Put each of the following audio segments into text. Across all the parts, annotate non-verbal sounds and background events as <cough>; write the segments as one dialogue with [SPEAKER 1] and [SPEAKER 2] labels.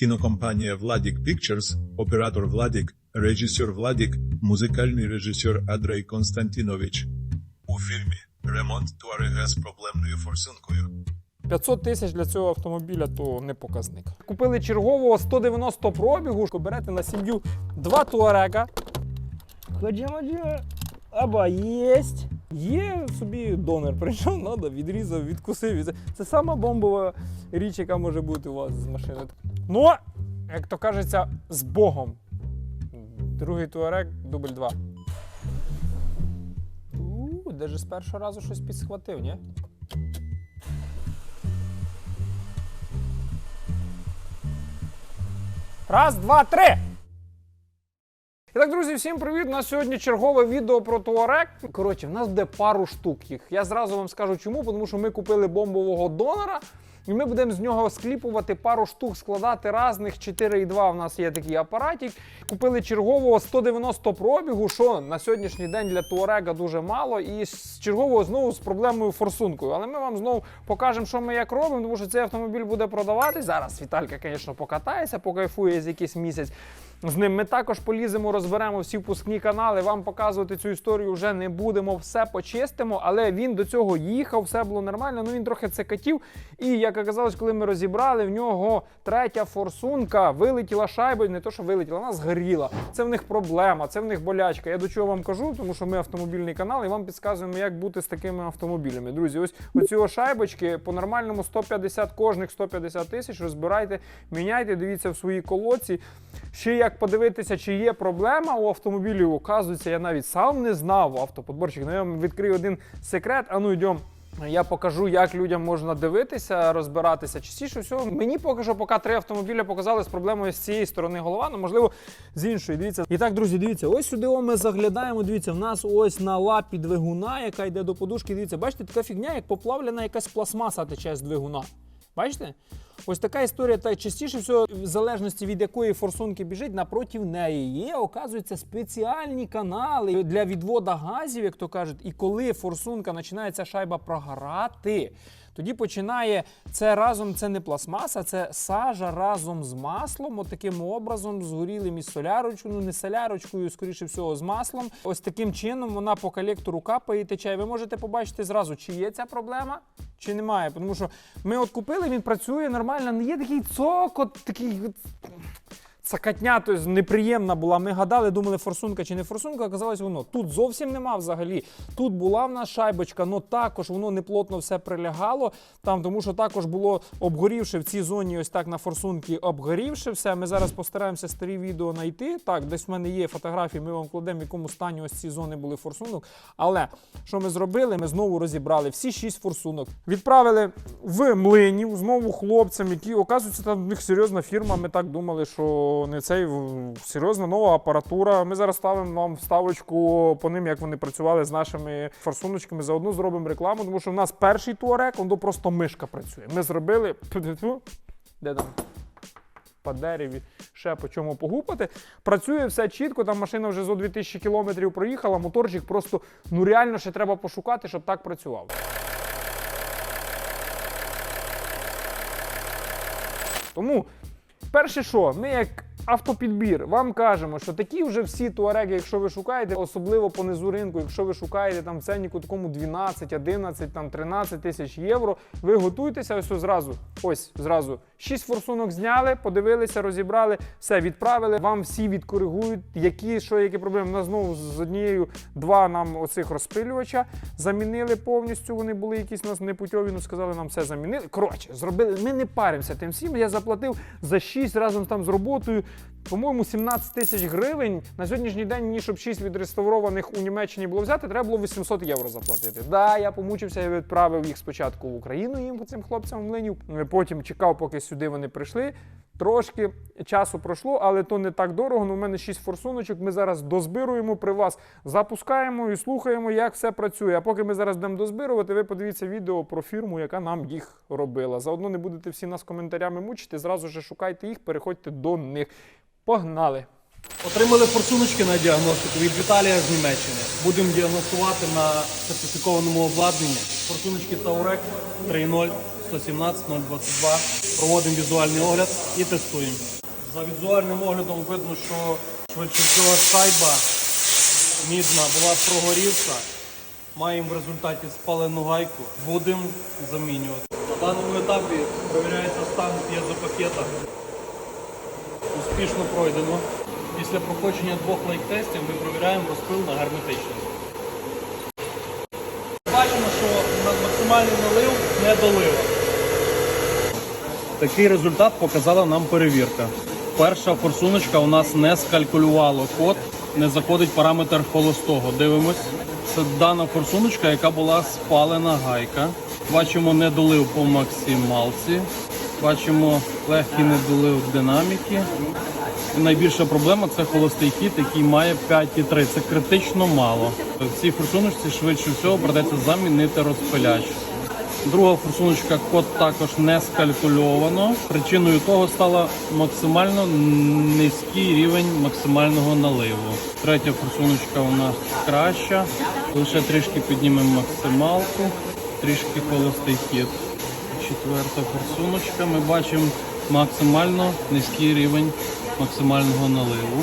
[SPEAKER 1] кінокомпанія Владік Pictures, оператор Владік, режисер Владік, музикальний режисер Андрей Константинович. У фільмі Ремонт Туарега з проблемною форсункою.
[SPEAKER 2] 500 тисяч для цього автомобіля то не показник. Купили чергового 190 пробігу, берете на сім'ю два туарега. Ходімо, Аба, єсть. Є собі донор, <laughs> прийшов, надо, відрізав, відкусив. Це, сама бомбова річ, яка може бути у вас з машини. Ну, як то кажеться, з Богом. Другий туарег, дубль 2. У, даже з першого разу щось підсхватив, ні? Раз, два, три. Так, друзі, всім привіт! У нас сьогодні чергове відео про Туарек. Коротше, в нас буде пару штук їх. Я зразу вам скажу чому, тому що ми купили бомбового донора. І ми будемо з нього скліпувати пару штук, складати разних 4,2 в нас є такий апаратик. Купили чергового 190 пробігу, що на сьогоднішній день для Туарега дуже мало. І з чергового знову з проблемою форсункою. Але ми вам знову покажемо, що ми як робимо, тому що цей автомобіль буде продаватись. Зараз Віталька, звісно, покатається, покайфує з якийсь місяць. З ним ми також поліземо, розберемо всі впускні канали. Вам показувати цю історію вже не будемо, все почистимо. Але він до цього їхав, все було нормально. Ну він трохи цикатів. І як оказалось, коли ми розібрали, в нього третя форсунка вилетіла шайба, не то, що вилетіла, вона згоріла. Це в них проблема, це в них болячка. Я до чого вам кажу, тому що ми автомобільний канал і вам підказуємо, як бути з такими автомобілями. Друзі, ось оці шайбочки по нормальному 150 кожних 150 тисяч. Розбирайте, міняйте, дивіться в своїй колодці. Ще як подивитися, чи є проблема у автомобілі, оказується, я навіть сам не знав автоподборщик. Ну, я вам відкрию один секрет. А ну йдемо. Я покажу, як людям можна дивитися, розбиратися. Частіше всього, мені поки що, поки три автомобіля показали з проблемою з цієї сторони голова, ну можливо, з іншої. Дивіться. І так, друзі, дивіться, ось сюди о, ми заглядаємо. Дивіться, в нас ось на лапі двигуна, яка йде до подушки. Дивіться, бачите, така фігня, як поплавлена якась пластмаса тече з двигуна. Бачите? Ось така історія, та частіше всього, в залежності від якої форсунки біжить, напротив неї є, оказується, спеціальні канали для відвода газів, як то кажуть. І коли форсунка починає ця шайба прогорати, тоді починає це разом, це не пластмаса, це сажа разом з маслом, от таким образом, згорілим із солярочкою, ну не солярочкою, скоріше всього, з маслом. Ось таким чином вона по колектору капає і тече. Ви можете побачити зразу, чи є ця проблема, чи немає. Тому що ми от купили, він працює нормально, не є такий цокот, такий. Цакатня, тобто неприємна була. Ми гадали, думали, форсунка чи не форсунка, оказалось воно. Тут зовсім нема взагалі. Тут була в нас шайбочка, але також воно не плотно все прилягало. Там, тому що також було обгорівши в цій зоні, ось так на форсунки обгорівши все. Ми зараз постараємося старі відео знайти. Так, десь в мене є фотографії, ми вам кладемо, в якому стані ось ці зони були форсунок. Але що ми зробили? Ми знову розібрали всі шість форсунок. Відправили в млинів знову хлопцям, які оказується, там в них серйозна фірма. Ми так думали, що не цей серйозна нова апаратура. Ми зараз ставимо вам вставочку по ним, як вони працювали з нашими форсуночками. Заодно зробимо рекламу, тому що в нас перший туарек, воно просто мишка працює. Ми зробили. <laughs> Де там? По дереві, ще по чому погупати. Працює все чітко, там машина вже зо 2000 кілометрів проїхала, моторчик просто ну реально ще треба пошукати, щоб так працював. Тому, перше, що ми як автопідбір вам кажемо, що такі вже всі туареги, якщо ви шукаєте, особливо по низу ринку, якщо ви шукаєте там в ценнику такому 12, 11, там 13 тисяч євро, ви готуйтеся ось зразу. Ось зразу. Шість форсунок зняли, подивилися, розібрали, все відправили. Вам всі відкоригують, які що, які проблеми. У нас знову з однією два нам оцих розпилювача замінили повністю. Вони були якісь у нас непутьові, ну сказали, нам все замінили. Коротше, зробили. Ми не паримося тим всім. Я заплатив за 6 разом там з роботою. По-моєму, 17 тисяч гривень на сьогоднішній день, ніж щоб 6 відреставрованих у Німеччині було взяти, треба було 800 євро заплатити. Да, я помучився, я відправив їх спочатку в Україну їм цим хлопцям млинів. Потім чекав, поки сюди вони прийшли. Трошки часу пройшло, але то не так дорого. Ну, у мене 6 форсуночок. Ми зараз дозбируємо при вас, запускаємо і слухаємо, як все працює. А поки ми зараз будемо дозбирувати, ви подивіться відео про фірму, яка нам їх робила. Заодно не будете всі нас коментарями мучити. Зразу ж шукайте їх, переходьте до них. Погнали!
[SPEAKER 3] Отримали форсуночки на діагностику від Віталія з Німеччини. Будемо діагностувати на сертифікованому обладнанні. Форсуночки Таурек 3.0 117 022. Проводимо візуальний огляд і тестуємо. За візуальним оглядом видно, що швидше шайба мідна була прогорівша. Маємо в результаті спалену гайку. Будемо замінювати. На даному етапі перевіряється стан п'єзопакета. Успішно пройдено. Після проходження двох лайк-тестів ми перевіряємо розпил на герметичність. Бачимо, що максимальний налив не долило. Такий результат показала нам перевірка. Перша форсуночка у нас не скалькулювала код, не заходить параметр холостого. Дивимось. Це дана форсуночка, яка була спалена гайка. Бачимо недолив по максималці. Бачимо легкий недолив динаміки. Найбільша проблема це холостий хід, який має 5,3. Це критично мало. В цій форсуночці швидше всього придеться замінити розпиляч. Друга форсуночка код також не скалькульовано. Причиною того стала максимально низький рівень максимального наливу. Третя форсуночка у нас краща. Лише трішки піднімемо максималку, трішки холостий хід. Четверта форсуночка. Ми бачимо максимально низький рівень максимального наливу.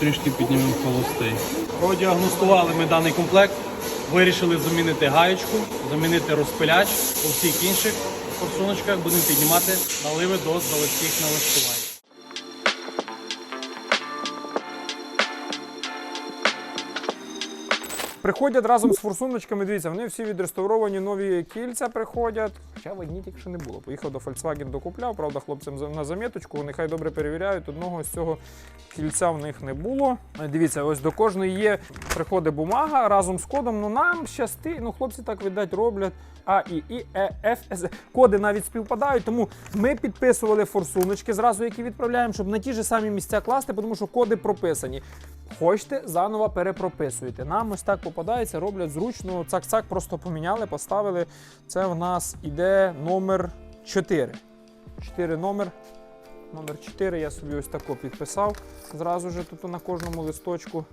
[SPEAKER 3] Трішки піднімемо холостий. Продіагностували ми даний комплект. Вирішили замінити гаєчку, замінити розпиляч. У всіх інших форсуночках будемо піднімати наливи до заводських налаштувань.
[SPEAKER 2] Приходять разом з форсуночками, дивіться, вони всі відреставровані, нові кільця приходять. Хоча в одній тільки що не було. Поїхав до Volkswagen, докупляв, правда, хлопцям на заміточку, нехай добре перевіряють. Одного з цього кільця в них не було. Е, Дивіться, ось до кожної є, приходить бумага разом з кодом. Ну нам щасти, ну хлопці так видать роблять. А, І, І, Е, Ф, С. Коди навіть співпадають, тому ми підписували форсуночки зразу, які відправляємо, щоб на ті ж самі місця класти, тому що коди прописані. Хочете, заново перепрописуєте. Нам ось так попадається, роблять зручно. Цак-цак, просто поміняли, поставили. Це в нас іде номер 4. 4 номер. Номер 4 я собі ось тако підписав. Зразу ж тут на кожному листочку.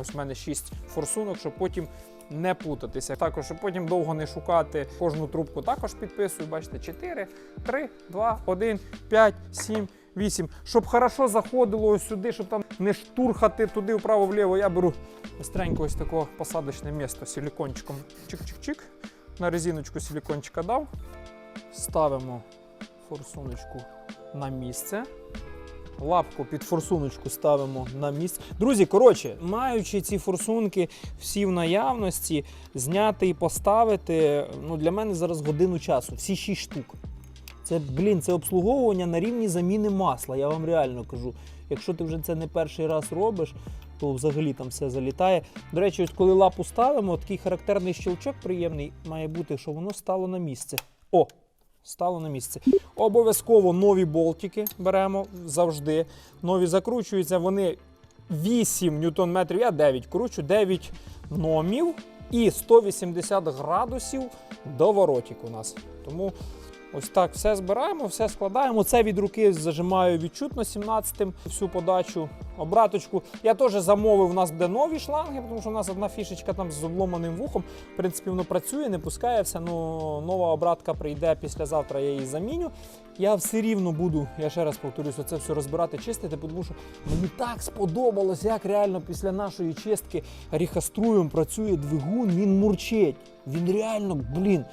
[SPEAKER 2] Ось в мене 6 форсунок, щоб потім не путатися. Також, щоб потім довго не шукати кожну трубку, також підписую. Бачите, 4, 3, 2, 1, 5, 7, 8. Щоб хорошо заходило ось сюди, щоб там не штурхати туди вправо-вліво. Я беру быстренько ось такого посадочне місто силікончиком. Чик-чик-чик. На резиночку силікончика дав. Ставимо форсуночку на місце. Лапку під форсуночку ставимо на місце. Друзі, коротше, маючи ці форсунки всі в наявності, зняти і поставити, ну для мене зараз годину часу, всі 6 штук. Це, блін, це обслуговування на рівні заміни масла, я вам реально кажу. Якщо ти вже це не перший раз робиш, то взагалі там все залітає. До речі, ось коли лапу ставимо, такий характерний щелчок приємний має бути, що воно стало на місце. О! Стало на місце. Обов'язково нові болтики беремо завжди. Нові закручуються. Вони 8 ньютон метрів, я 9 кручу, 9 номів і 180 градусів до воротик у нас. Тому ось так все збираємо, все складаємо. Це від руки зажимаю відчутно 17-м всю подачу. Обраточку. Я теж замовив, у нас буде нові шланги, тому що у нас одна фішечка там з обломаним вухом. В принципі, воно працює, не пускає все. Ну, нова обратка прийде післязавтра, я її заміню. Я все рівно буду, я ще раз повторюся, це все розбирати, чистити, тому що мені так сподобалось, як реально після нашої чистки ріхаструєм працює двигун, він мурчить. Він реально, блін.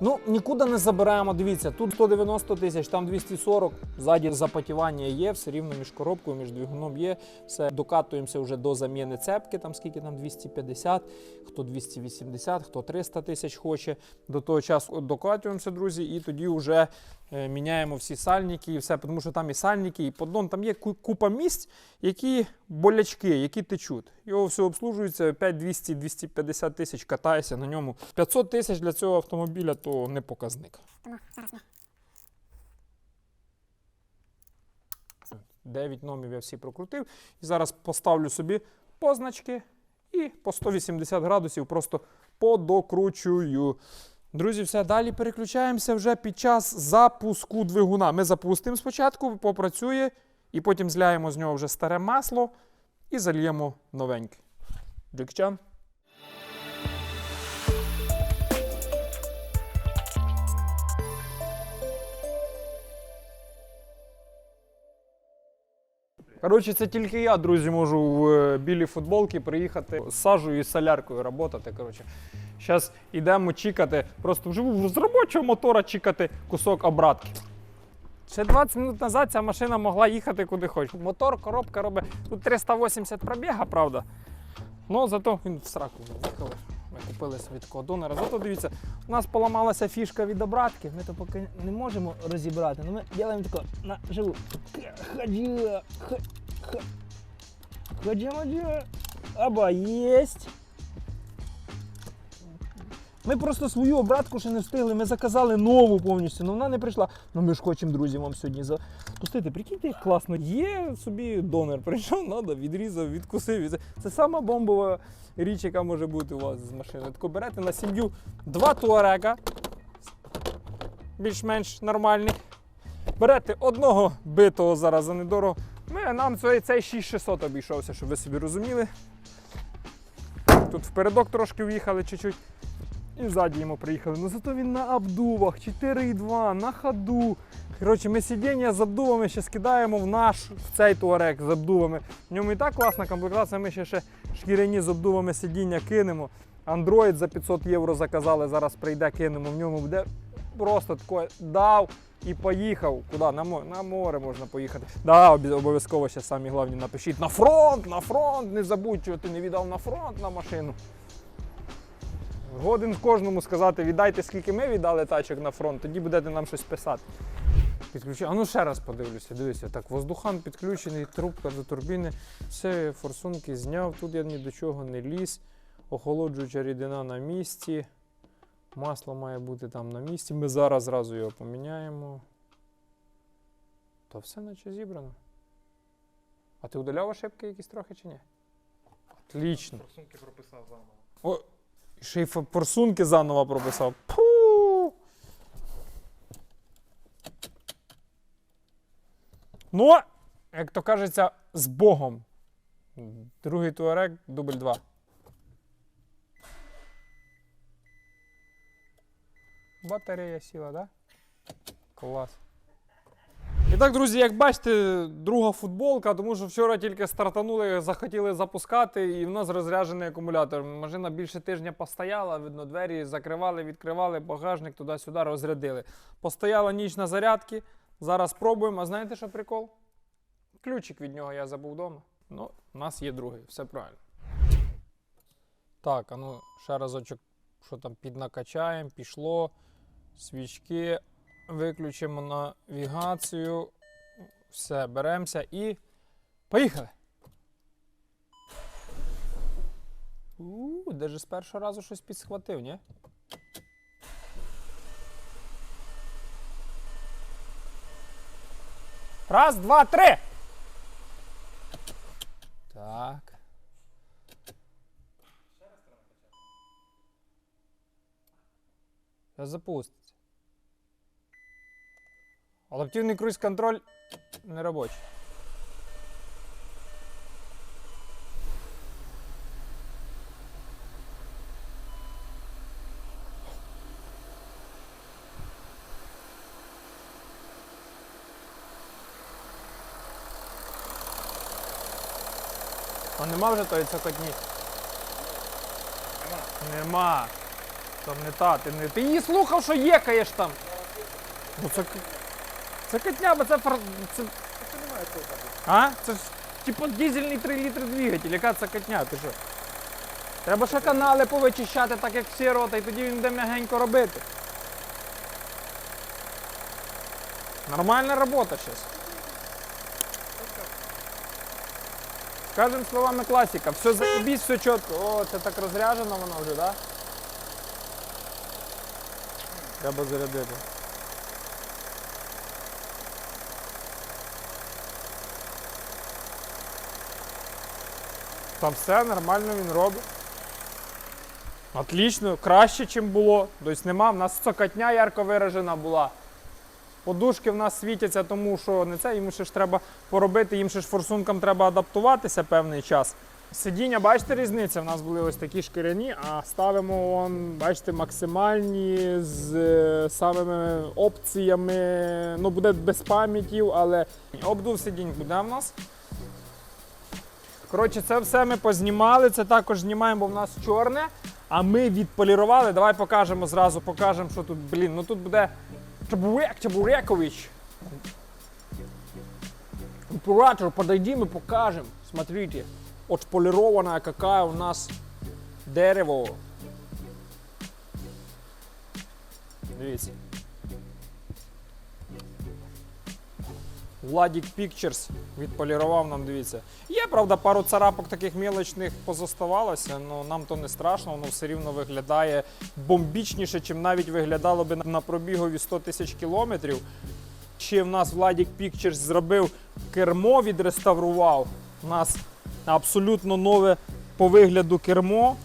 [SPEAKER 2] Ну, нікуди не забираємо. Дивіться, тут 190 тисяч, там 240. Ззаді запотівання є, все рівно між коробкою, між двигуном є. Все, докатуємося вже до заміни цепки, там скільки там 250, хто 280, хто 300 тисяч хоче. До того часу докатуємося, друзі, і тоді вже е, міняємо всі сальники і все, тому що там і сальники, і поддон, там є купа місць, які болячки, які течуть. Його все обслужується 5 200 250 тисяч катаєшся на ньому. 500 тисяч для цього автомобіля то не показник. Дев'ять номів я всі прокрутив. І зараз поставлю собі позначки і по 180 градусів просто подокручую. Друзі, все, далі переключаємося вже під час запуску двигуна. Ми запустимо спочатку, попрацює, і потім зляємо з нього вже старе масло і зальємо новеньке. Джекчан. Коротше, це тільки я, друзі, можу в е, білій футболці приїхати з сажею і соляркою працювати. Коротше. Зараз йдемо чекати, просто вживу з робочого мотора чекати кусок обратки. Ще 20 минут назад ця машина могла їхати куди хоче. Мотор, коробка робить. Тут 380 пробіга, правда. Ну, зато він в сраку заїхав. Ми купили собі такого донора. Зато дивіться, у нас поламалася фішка від обратки. Ми то поки не можемо розібрати. але ми робимо тако на живу. Ха- ха- хаджа, маджа. Єсть. Ми просто свою обратку ще не встигли. Ми заказали нову повністю, але вона не прийшла. Ну ми ж хочемо, друзі, вам сьогодні запустити. Прикиньте, як класно. Є собі донор. Прийшов, надо, відрізав, відкусив. Це, сама бомбова річ, яка може бути у вас з машиною. Тако берете на сім'ю два туарека, більш-менш нормальних. Берете одного битого зараз за недорого. Ми, нам цей, цей 6600 обійшовся, щоб ви собі розуміли. Тут впередок трошки в'їхали чуть-чуть. І ззаді йому приїхали. Ну зато він на обдувах, 4,2, на ходу. Коротше, ми сидіння з обдувами ще скидаємо в наш в цей туарек з обдувами. В ньому і так класна комплектація, ми ще, ще шкіряні з обдувами сидіння кинемо. Android за 500 євро заказали, зараз прийде, кинемо. В ньому буде просто таке дав і поїхав. Куди? На море, на море можна поїхати. Да, обов'язково ще самі головні напишіть на фронт, на фронт, не забудь, що ти не віддав на фронт на машину. Годен кожному сказати, віддайте, скільки ми віддали тачок на фронт, тоді будете нам щось писати. Підключи. А ну ще раз подивлюся, дивися. Так, воздухан підключений, трубка до турбіни, все, форсунки зняв, тут я ні до чого не ліз. Охолоджуюча рідина на місці. Масло має бути там на місці. Ми зараз зразу його поміняємо. Та все наче зібрано. А ти удаляв ошибки якісь трохи чи ні? Отлично.
[SPEAKER 3] Форсунки прописав заново.
[SPEAKER 2] Ще й форсунки заново прописав. Пу! Ну, як то кажеться, з Богом. Другий туарек, дубль 2. Батарея сіла, да? Клас. І так, друзі, як бачите, друга футболка, тому що вчора тільки стартанули, захотіли запускати, і в нас розряджений акумулятор. Машина більше тижня постояла, видно, двері закривали, відкривали, багажник туди-сюди розрядили. Постояла ніч на зарядці. Зараз пробуємо. А знаєте, що прикол? Ключик від нього я забув вдома. Ну, у нас є другий, все правильно. Так, а ну ще разочок, що там піднакачаємо, пішло. Свічки виключимо навігацію. Все, беремося і поїхали. У, даже з першого разу щось підсхватив, ні? Раз, два, три. Так. Ще раз Зараз запуститься. Адаптивний круїз контроль не робочий. А нема вже тої цокотні? Нема. Нема. Там не та, ти не. Ти її слухав, що єкаєш там. Ну це. Це котня, бо це фар... це... А? Це ж типу дизельний 3 літри двигатель, яка це котня, ти що? Треба ще канали повичищати, так як всі рота, і тоді він буде м'ягенько робити. Нормальна робота зараз. Скажем словами класика, все заебись, все чітко. О, це так розряджено воно вже, да? Треба зарядити. Там все нормально він робить. Отлично, краще, ніж було. Тобто нема. У нас цокотня ярко виражена була. Подушки в нас світяться, тому що не це, їм ще ж треба поробити, їм ще ж форсункам треба адаптуватися певний час. Сидіння, бачите, різниця? В нас були ось такі шкіряні, а ставимо, вон, бачите, максимальні з е, самими опціями. Ну, буде без пам'ятів, але обдув сидінь буде в нас. Коротше, це все ми познімали, це також знімаємо, бо в нас чорне. А ми відполірували. Давай покажемо зразу, покажемо, що тут, блін, ну тут буде Чебурек, Чебурекович. Оператор, подойди, мы покажем. Смотрите, отполированное какая у нас дерево. Дивіться. Владік Pictures відполірував нам, дивіться. Є, правда, пару царапок таких мілочних позоставалося, але нам то не страшно, воно все рівно виглядає бомбічніше, чим навіть виглядало би на пробігові 100 тисяч кілометрів. Ще в нас Владік Pictures зробив кермо, відреставрував. У нас абсолютно нове по вигляду кермо.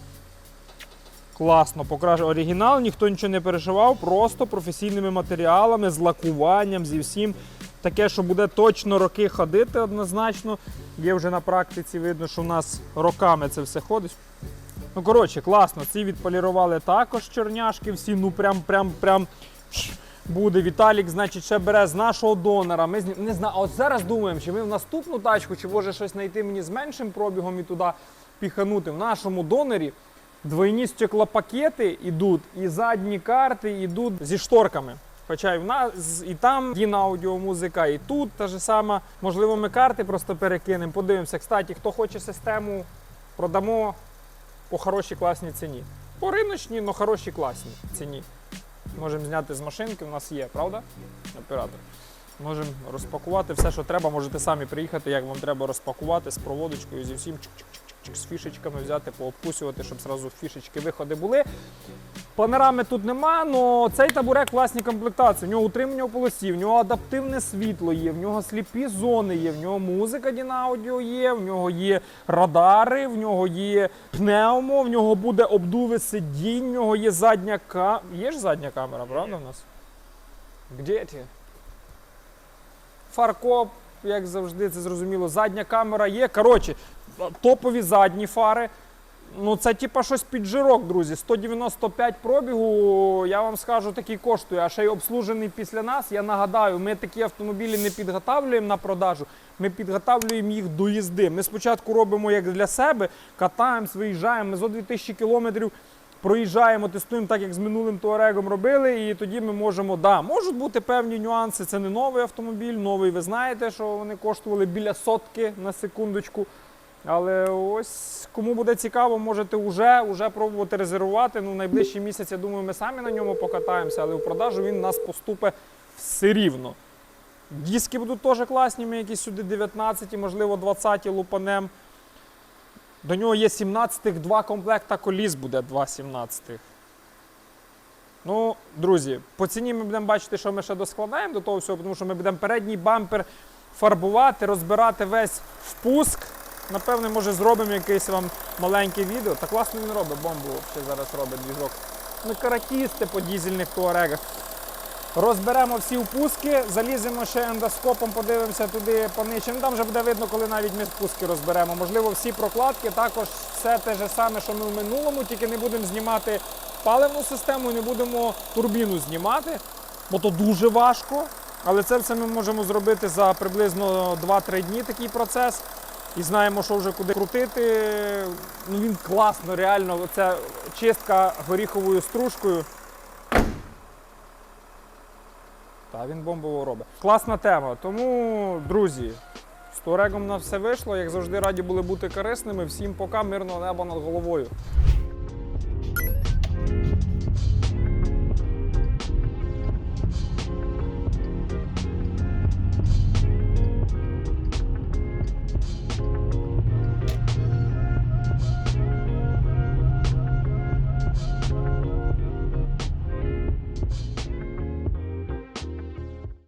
[SPEAKER 2] Класно, покраще оригінал, ніхто нічого не перешивав, просто професійними матеріалами, з лакуванням, зі всім. Таке, що буде точно роки ходити однозначно. Є вже на практиці видно, що в нас роками це все ходить. Ну, коротше, класно. Ці відполірували також чорняшки, всі, ну прям, прям, прям буде. Віталік, значить, ще бере з нашого донора. Ми з не знаю, а от зараз думаємо, чи ми в наступну тачку, чи може щось знайти мені з меншим пробігом і туди піханути. В нашому донорі двойні стеклопакети йдуть, і задні карти йдуть зі шторками. Хоча і в нас і там є аудіомузика, і тут та ж сама. Можливо, ми карти просто перекинемо. Подивимося. Кстати, хто хоче систему, продамо по хорошій класній ціні. По риночній, але хорошій класній ціні. Можемо зняти з машинки, у нас є, правда? Оператор. Можемо розпакувати все, що треба. Можете самі приїхати, як вам треба розпакувати з проводочкою, зі всім чик-чик-чик-чик, з фішечками взяти, пообкусювати, щоб зразу фішечки виходи були. Панорами тут нема, але цей табурек власні комплектації. В нього утримання у полосі, в нього адаптивне світло є, в нього сліпі зони є, в нього музика Дінаудіо є, в нього є радари, в нього є пневмо, в нього буде обдуви сидінь, в нього є задня камера. Є ж задня камера, правда в нас? Где ти? Фаркоп, як завжди, це зрозуміло. Задня камера є. Коротше, топові задні фари. Ну, це типа щось під жирок, друзі. 195 пробігу, я вам скажу, такий коштує. А ще й обслужений після нас. Я нагадаю, ми такі автомобілі не підготавлюємо на продажу, ми підготавлюємо їх до їзди. Ми спочатку робимо як для себе, катаємось, виїжджаємо. Ми зо 2000 кілометрів проїжджаємо, тестуємо так, як з минулим Туарегом робили, і тоді ми можемо, да, можуть бути певні нюанси. Це не новий автомобіль, новий, ви знаєте, що вони коштували біля сотки на секундочку. Але ось кому буде цікаво, можете вже, вже пробувати резервувати. Ну, найближчий місяць, я думаю, ми самі на ньому покатаємося, але у продажу він у нас поступить все рівно. Диски будуть теж класні, ми якісь сюди 19, можливо, 20 лупанем. До нього є 17-х, два комплекта коліс буде 2 17-х. Ну, друзі, по ціні ми будемо бачити, що ми ще доскладаємо до того всього, тому що ми будемо передній бампер фарбувати, розбирати весь впуск. Напевне, може зробимо якесь вам маленьке відео. Та класно він робить, бомбу зараз робить двіжок. Ну, каратісти по дізельних туарегах. Розберемо всі впуски, заліземо ще ендоскопом, подивимося туди понижче. Ну там вже буде видно, коли навіть ми впуски розберемо. Можливо, всі прокладки, також все те ж саме, що ми в минулому, тільки не будемо знімати паливну систему, не будемо турбіну знімати, бо то дуже важко. Але це все ми можемо зробити за приблизно 2-3 дні такий процес. І знаємо, що вже куди крутити. Ну він класно, реально. Оця чистка горіховою стружкою. Та він бомбово робить. Класна тема. Тому, друзі, з Турегом на все вийшло. Як завжди, раді були бути корисними. Всім пока, мирного неба над головою.